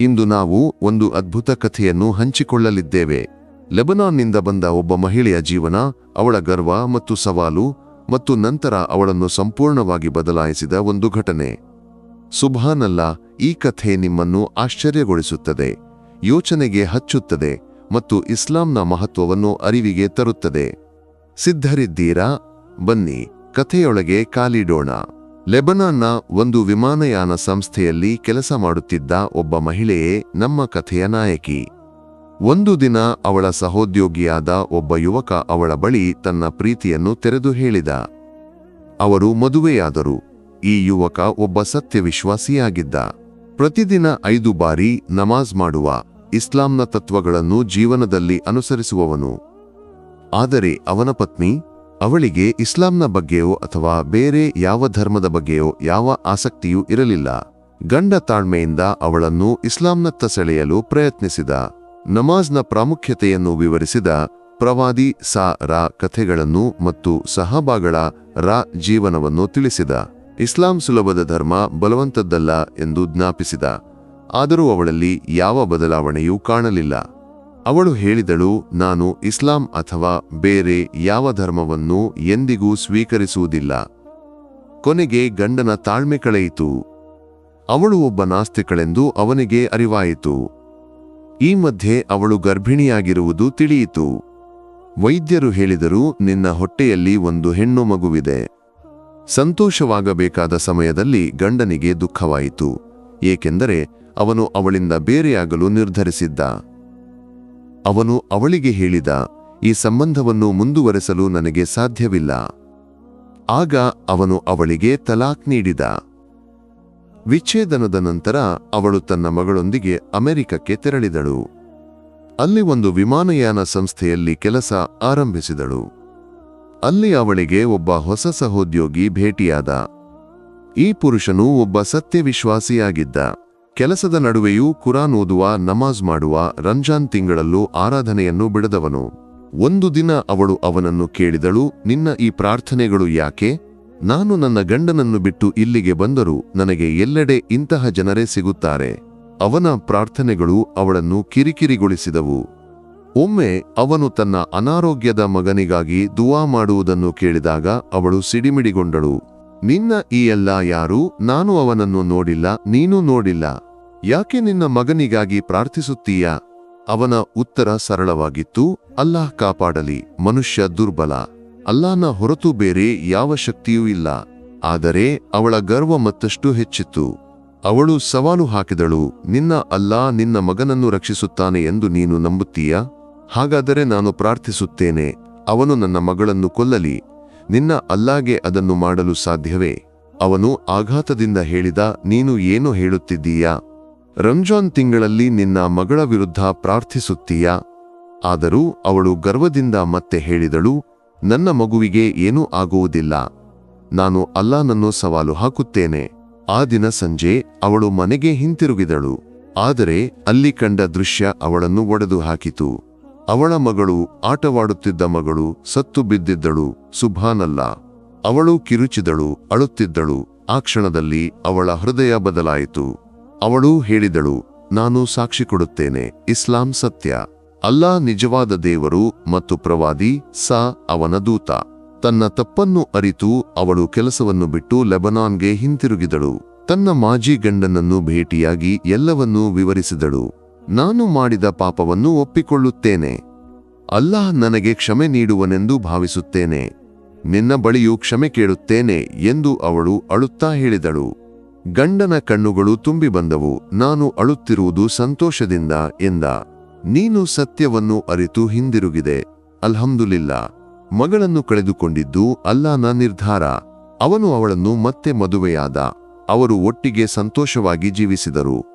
ಇಂದು ನಾವು ಒಂದು ಅದ್ಭುತ ಕಥೆಯನ್ನು ಹಂಚಿಕೊಳ್ಳಲಿದ್ದೇವೆ. ಲೆಬನಾನ್ನಿಂದ ಬಂದ ಒಬ್ಬ ಮಹಿಳೆಯ ಜೀವನ, ಅವಳ ಗರ್ವ ಮತ್ತು ಸವಾಲು ಮತ್ತು ನಂತರ ಅವಳನ್ನು ಸಂಪೂರ್ಣವಾಗಿ ಬದಲಾಯಿಸಿದ ಒಂದು ಘಟನೆ. ಸುಭಾನಲ್ಲ, ಈ ಕಥೆ ನಿಮ್ಮನ್ನು ಆಶ್ಚರ್ಯಗೊಳಿಸುತ್ತದೆ, ಯೋಚನೆಗೆ ಹಚ್ಚುತ್ತದೆ ಮತ್ತು ಇಸ್ಲಾಂನ ಮಹತ್ವವನ್ನು ಅರಿವಿಗೆ ತರುತ್ತದೆ. ಸಿದ್ಧರಿದ್ದೀರಾ? ಬನ್ನಿ, ಕಥೆಯೊಳಗೆ ಕಾಲಿಡೋಣ. ಲೆಬನಾನ್ನ ಒಂದು ವಿಮಾನಯಾನ ಸಂಸ್ಥೆಯಲ್ಲಿ ಕೆಲಸ ಮಾಡುತ್ತಿದ್ದ ಒಬ್ಬ ಮಹಿಳೆಯೇ ನಮ್ಮ ಕಥೆಯ ನಾಯಕಿ. ಒಂದು ದಿನ ಅವಳ ಸಹೋದ್ಯೋಗಿಯಾದ ಒಬ್ಬ ಯುವಕ ಅವಳ ಬಳಿ ತನ್ನ ಪ್ರೀತಿಯನ್ನು ತೆರೆದು ಹೇಳಿದ. ಅವರು ಮದುವೆಯಾದರು. ಈ ಯುವಕ ಒಬ್ಬ ಸತ್ಯವಿಶ್ವಾಸಿಯಾಗಿದ್ದ. ಪ್ರತಿದಿನ ಐದು ಬಾರಿ ನಮಾಜ್ ಮಾಡುವ, ಇಸ್ಲಾಂನ ತತ್ವಗಳನ್ನು ಜೀವನದಲ್ಲಿ ಅನುಸರಿಸುವವನು. ಆದರೆ ಅವನ ಪತ್ನಿ ಅವಳಿಗೆ ಇಸ್ಲಾಂನ ಬಗ್ಗೆಯೋ ಅಥವಾ ಬೇರೆ ಯಾವ ಧರ್ಮದ ಬಗ್ಗೆಯೋ ಯಾವ ಆಸಕ್ತಿಯೂ ಇರಲಿಲ್ಲ. ಗಂಡ ತಾಳ್ಮೆಯಿಂದ ಅವಳನ್ನು ಇಸ್ಲಾಂನತ್ತ ಸೆಳೆಯಲು ಪ್ರಯತ್ನಿಸಿದ. ನಮಾಜ್ನ ಪ್ರಾಮುಖ್ಯತೆಯನ್ನು ವಿವರಿಸಿದ ಪ್ರವಾದಿ ಸಾ ರಾ ಕಥೆಗಳನ್ನು ಮತ್ತು ಸಹಬಾಗಳ ರಾ ಜೀವನವನ್ನು ತಿಳಿಸಿದ. ಇಸ್ಲಾಂ ಸುಲಭದ ಧರ್ಮ ಬಲವಂತದ್ದಲ್ಲ ಎಂದು ಜ್ಞಾಪಿಸಿದ. ಆದರೂ ಅವಳಲ್ಲಿ ಯಾವ ಬದಲಾವಣೆಯೂ ಕಾಣಲಿಲ್ಲ. ಅವಳು ಹೇಳಿದಳು, ನಾನು ಇಸ್ಲಾಂ ಅಥವಾ ಬೇರೆ ಯಾವ ಧರ್ಮವನ್ನು ಎಂದಿಗೂ ಸ್ವೀಕರಿಸುವುದಿಲ್ಲ. ಕೊನೆಗೆ ಗಂಡನ ತಾಳ್ಮೆ ಕಳೆಯಿತು. ಅವಳು ಒಬ್ಬ ನಾಸ್ತಿಕಳೆಂದು ಅವನಿಗೆ ಅರಿವಾಯಿತು. ಈ ಮಧ್ಯೆ ಅವಳು ಗರ್ಭಿಣಿಯಾಗಿರುವುದು ತಿಳಿಯಿತು. ವೈದ್ಯರು ಹೇಳಿದರು, ನಿನ್ನ ಹೊಟ್ಟೆಯಲ್ಲಿ ಒಂದು ಹೆಣ್ಣು ಮಗುವಿದೆ. ಸಂತೋಷವಾಗಬೇಕಾದ ಸಮಯದಲ್ಲಿ ಗಂಡನಿಗೆ ದುಃಖವಾಯಿತು. ಏಕೆಂದರೆ ಅವನು ಅವಳಿಂದ ಬೇರೆಯಾಗಲು ನಿರ್ಧರಿಸಿದ್ದ. ಅವನು ಅವಳಿಗೆ ಹೇಳಿದ, ಈ ಸಂಬಂಧವನ್ನು ಮುಂದುವರೆಸಲು ನನಗೆ ಸಾಧ್ಯವಿಲ್ಲ. ಆಗ ಅವನು ಅವಳಿಗೆ ತಲಾಖ್ ನೀಡಿದ. ವಿಚ್ಛೇದನದ ನಂತರ ಅವಳು ತನ್ನ ಮಗಳೊಂದಿಗೆ ಅಮೆರಿಕಕ್ಕೆ ತೆರಳಿದಳು. ಅಲ್ಲಿ ಒಂದು ವಿಮಾನಯಾನ ಸಂಸ್ಥೆಯಲ್ಲಿ ಕೆಲಸ ಆರಂಭಿಸಿದಳು. ಅಲ್ಲಿ ಅವಳಿಗೆ ಒಬ್ಬ ಹೊಸ ಸಹೋದ್ಯೋಗಿ ಭೇಟಿಯಾದ. ಈ ಪುರುಷನು ಒಬ್ಬ ಸತ್ಯವಿಶ್ವಾಸಿಯಾಗಿದ್ದ. ಕೆಲಸದ ನಡುವೆಯೂ ಕುರಾನ್ ಓದುವ, ನಮಾಜ್ ಮಾಡುವ, ರಂಜಾನ್ ತಿಂಗಳಲ್ಲೂ ಆರಾಧನೆಯನ್ನು ಬಿಡದವನು. ಒಂದು ದಿನ ಅವಳು ಅವನನ್ನು ಕೇಳಿದಳು, ನಿನ್ನ ಈ ಪ್ರಾರ್ಥನೆಗಳು ಯಾಕೆ? ನಾನು ನನ್ನ ಗಂಡನನ್ನು ಬಿಟ್ಟು ಇಲ್ಲಿಗೆ ಬಂದರೂ ನನಗೆ ಎಲ್ಲೆಡೆ ಇಂತಹ ಜನರೇ ಸಿಗುತ್ತಾರೆ. ಅವನ ಪ್ರಾರ್ಥನೆಗಳು ಅವಳನ್ನು ಕಿರಿಕಿರಿಗೊಳಿಸಿದವು. ಒಮ್ಮೆ ಅವನು ತನ್ನ ಅನಾರೋಗ್ಯದ ಮಗನಿಗಾಗಿ ದುವಾ ಮಾಡುವುದನ್ನು ಕೇಳಿದಾಗ ಅವಳು ಸಿಡಿಮಿಡಿಗೊಂಡಳು. ನಿನ್ನ ಈ ಎಲ್ಲ ಯಾರು, ನಾನು ಅವನನ್ನು ನೋಡಿಲ್ಲ, ನೀನು ನೋಡಿಲ್ಲ. ಯಾಕೆ ನಿನ್ನ ಮಗನಿಗಾಗಿ ಪ್ರಾರ್ಥಿಸುತ್ತೀಯ? ಅವನ ಉತ್ತರ ಸರಳವಾಗಿತ್ತು, ಅಲ್ಲಾಹ್ ಕಾಪಾಡಲಿ, ಮನುಷ್ಯ ದುರ್ಬಲ. ಅಲ್ಲಾಹನ ಹೊರತು ಬೇರೆ ಯಾವ ಶಕ್ತಿಯೂ ಇಲ್ಲ. ಆದರೆ ಅವಳ ಗರ್ವ ಮತ್ತಷ್ಟು ಹೆಚ್ಚಿತ್ತು. ಅವಳು ಸವಾಲು ಹಾಕಿದಳು, ನಿನ್ನ ಅಲ್ಲಾ ನಿನ್ನ ಮಗನನ್ನು ರಕ್ಷಿಸುತ್ತಾನೆ ಎಂದು ನೀನು ನಂಬುತ್ತೀಯ? ಹಾಗಾದರೆ ನಾನು ಪ್ರಾರ್ಥಿಸುತ್ತೇನೆ, ಅವನು ನನ್ನ ಮಗಳನ್ನು ಕೊಲ್ಲಲಿ. ನಿನ್ನ ಅಲ್ಲಾಗೆ ಅದನ್ನು ಮಾಡಲು ಸಾಧ್ಯವೇ? ಅವನು ಆಘಾತದಿಂದ ಹೇಳಿದ, ನೀನು ಏನು ಹೇಳುತ್ತಿದ್ದೀಯಾ? ರಂಜಾನ್ ತಿಂಗಳಲ್ಲಿ ನಿನ್ನ ಮಗಳ ವಿರುದ್ಧ ಪ್ರಾರ್ಥಿಸುತ್ತೀಯ? ಆದರೂ ಅವಳು ಗರ್ವದಿಂದ ಮತ್ತೆ ಹೇಳಿದಳು, ನನ್ನ ಮಗುವಿಗೆ ಏನೂ ಆಗುವುದಿಲ್ಲ. ನಾನು ಅಲ್ಲಾನನ್ನು ಸವಾಲು ಹಾಕುತ್ತೇನೆ. ಆ ದಿನ ಸಂಜೆ ಅವಳು ಮನೆಗೆ ಹಿಂತಿರುಗಿದಳು. ಆದರೆ ಅಲ್ಲಿ ಕಂಡ ದೃಶ್ಯ ಅವಳನ್ನು ಒಡೆದು ಹಾಕಿತು. ಅವಳ ಮಗಳು ಆಟವಾಡುತ್ತಿದ್ದ ಮಗಳು ಸತ್ತು ಬಿದ್ದಿದ್ದಳು, ಸುಭಾನಲ್ಲ. ಅವಳು ಕಿರುಚಿದಳು, ಅಳುತ್ತಿದ್ದಳು. ಆ ಕ್ಷಣದಲ್ಲಿ ಅವಳ ಹೃದಯ ಬದಲಾಯಿತು. ಅವಳು ಹೇಳಿದಳು, ನಾನು ಸಾಕ್ಷಿ ಕೊಡುತ್ತೇನೆ, ಇಸ್ಲಾಂ ಸತ್ಯ. ಅಲ್ಲಾ ನಿಜವಾದ ದೇವರು ಮತ್ತು ಪ್ರವಾದಿ, ಸಾ, ಅವನ ದೂತ. ತನ್ನ ತಪ್ಪನ್ನು ಅರಿತು ಅವಳು ಕೆಲಸವನ್ನು ಬಿಟ್ಟು ಲೆಬನಾನ್ಗೆ ಹಿಂತಿರುಗಿದಳು. ತನ್ನ ಮಾಜಿ ಗಂಡನನ್ನು ಭೇಟಿಯಾಗಿ ಎಲ್ಲವನ್ನೂ ವಿವರಿಸಿದಳು. ನಾನು ಮಾಡಿದ ಪಾಪವನ್ನು ಒಪ್ಪಿಕೊಳ್ಳುತ್ತೇನೆ. ಅಲ್ಲಾಹ್ ನನಗೆ ಕ್ಷಮೆ ನೀಡುವನೆಂದು ಭಾವಿಸುತ್ತೇನೆ. ನಿನ್ನ ಬಳಿಯೂ ಕ್ಷಮೆ ಕೇಳುತ್ತೇನೆ ಎಂದು ಅವಳು ಅಳುತ್ತಾ ಹೇಳಿದಳು. ಗಂಡನ ಕಣ್ಣುಗಳು ತುಂಬಿ ಬಂದವು. ನಾನು ಅಳುತ್ತಿರುವುದು ಸಂತೋಷದಿಂದ ಎಂದ. ನೀನು ಸತ್ಯವನ್ನು ಅರಿತು ಹಿಂದಿರುಗಿದೆ. ಅಲ್ಹಮ್ದುಲಿಲ್ಲ ಮಗಳನ್ನು ಕಳೆದುಕೊಂಡಿದ್ದು ಅಲ್ಲಾನ ನಿರ್ಧಾರ. ಅವನು ಅವಳನ್ನು ಮತ್ತೆ ಮದುವೆಯಾದ. ಅವರು ಒಟ್ಟಿಗೆ ಸಂತೋಷವಾಗಿ ಜೀವಿಸಿದರು.